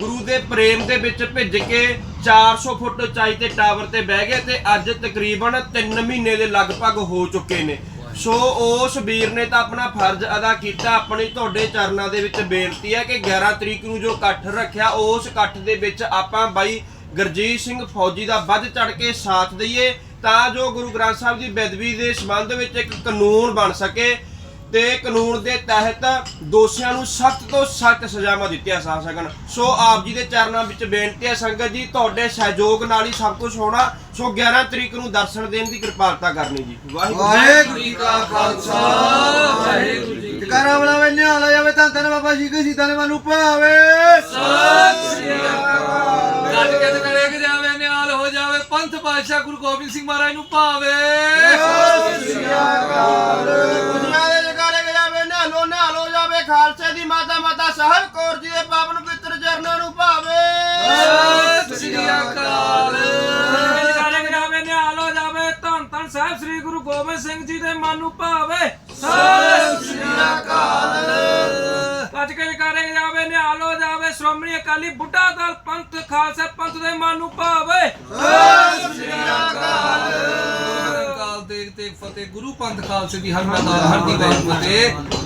ਗੁਰੂ ਦੇ ਪ੍ਰੇਮ ਦੇ ਵਿੱਚ ਭਿੱਜ ਕੇ 400 ਫੁੱਟ ਉਚਾਈ ਤੇ ਟਾਵਰ ਤੇ ਬਹਿ ਗਏ ਤੇ ਅੱਜ ਤਕਰੀਬਨ 3 ਮਹੀਨੇ ਦੇ ਲਗਭਗ ਹੋ ਚੁੱਕੇ ਨੇ। ਸੋ ਉਸ ਵੀਰ ਨੇ ਤਾਂ ਆਪਣਾ ਫਰਜ਼ ਅਦਾ ਕੀਤਾ, ਆਪਣੀ ਤੁਹਾਡੇ ਚਰਨਾਂ ਦੇ ਵਿੱਚ ਬੇਨਤੀ ਹੈ ਕਿ 11 ਤਰੀਕ ਨੂੰ ਜੋ ਇਕੱਠ ਰੱਖਿਆ, ਉਸ ਇਕੱਠ ਦੇ ਵਿੱਚ ਆਪਾਂ ਬਾਈ ਗੁਰਜੀਤ ਸਿੰਘ ਫੌਜੀ ਦਾ ਵੱਧ ਚੜ ਕੇ ਸਾਥ ਦਈਏ ਤਾਂ ਜੋ ਗੁਰੂ ਗ੍ਰੰਥ ਸਾਹਿਬ ਦੀ ਬੇਦਬੀ ਦੇ ਸੰਬੰਧ ਵਿੱਚ ਇੱਕ ਕਾਨੂੰਨ ਬਣ ਸਕੇ। ਤੇ ਕਾਨੂੰਨ ਦੇ ਤਹਿਤ ਦੋਸ਼ੀਆਂ ਨੂੰ ਸਖਤ ਤੋਂ ਸਖਤ ਸਜ਼ਾਵਾਂ ਦਿੱਤੀਆਂ ਜਾ ਸਕਣ। ਸੋ ਆਪ ਜੀ ਦੇ ਚਰਨਾਂ ਵਿੱਚ ਬੇਨਤੀ ਹੈ ਸੰਗਤ ਜੀ ਤੁਹਾਡੇ ਸਹਿਯੋਗ ਨਾਲ ਹੀ ਸਭ ਕੁਝ ਹੋਣਾ। ਸੋ 11 ਤਰੀਕ ਨੂੰ ਦਰਸ਼ਨ ਦੇਣ ਦੀ ਕਿਰਪਾਲਤਾ ਕਰਨੀ ਜੀ। ਵਾਹਿਗੁਰੂ ਜੀ ਕਾ ਖਾਲਸਾ ਵਾਹਿਗੁਰੂ ਜੀ ਕੀ ਕਰਾਂ ਬਣਾਵੇ ਨਿਹਾਲ ਜਾਵੇ ਤਾਂ ਤਨ ਬਾਬਾ ਜੀ ਕੇ ਸੀਤਾ ਨੇ ਮਨੂੰ ਭਾਵੇ। ਗੱਜ ਕੇ ਤੇ ਵੇਖ ਜਾਵੇ ਨਿਹਾਲ ਹੋ ਜਾਵੇ ਪੰਥ ਪਾਤਸ਼ਾਹ ਗੁਰੂ ਗੋਬਿੰਦ ਸਿੰਘ ਮਹਾਰਾਜ ਨੂੰ ਭਾਵੇ। ਦੁਨੀਆ ਖਾਲਸੇ ਦੀ ਮਾਤਾ ਮਾਤਾ ਸਾਹਿਬ ਕੌਰ ਜੀ ਦੇ ਪਾਵਨ ਪਿੱਤਰ ਚਰਨਾਂ ਨੂੰ ਭਾਵੇ। ਸਤਿ ਸ੍ਰੀ ਅਕਾਲ। ਜਾਵੇ ਨਿਹਾਲ ਹੋ ਜਾਵੇ ਧੰਨ ਧੰਨ ਸਾਹਿਬ ਸ੍ਰੀ ਗੁਰੂ ਗੋਬਿੰਦ ਸਿੰਘ ਜੀ ਦੇ ਮਨ ਨੂੰ ਭਾਵੇ। ਸਤਿ ਸ੍ਰੀ ਅਕਾਲ। ਕੱਜ ਕੇ ਜਗਾਰੇ ਜਾਵੇ ਨਿਹਾਲ ਹੋ ਜਾਵੇ ਸ਼੍ਰੋਮਣੀ ਅਕਾਲੀ ਬੁੱਢਾ ਦਲ ਪੰਥ ਖਾਲਸਾ ਪੰਥ ਦੇ ਮਨ ਨੂੰ ਭਾਵੇ। ਅਕਾਲ। ਦੇਖ ਤੇ ਫਤਿਹ ਗੁਰੂ ਪੰਥ ਖਾਲਸੇ ਦੀ ਹਰ ਮੈਦਾਨ ਹਰ ਦੀ ਬਾਤ ਫਤਿਹ।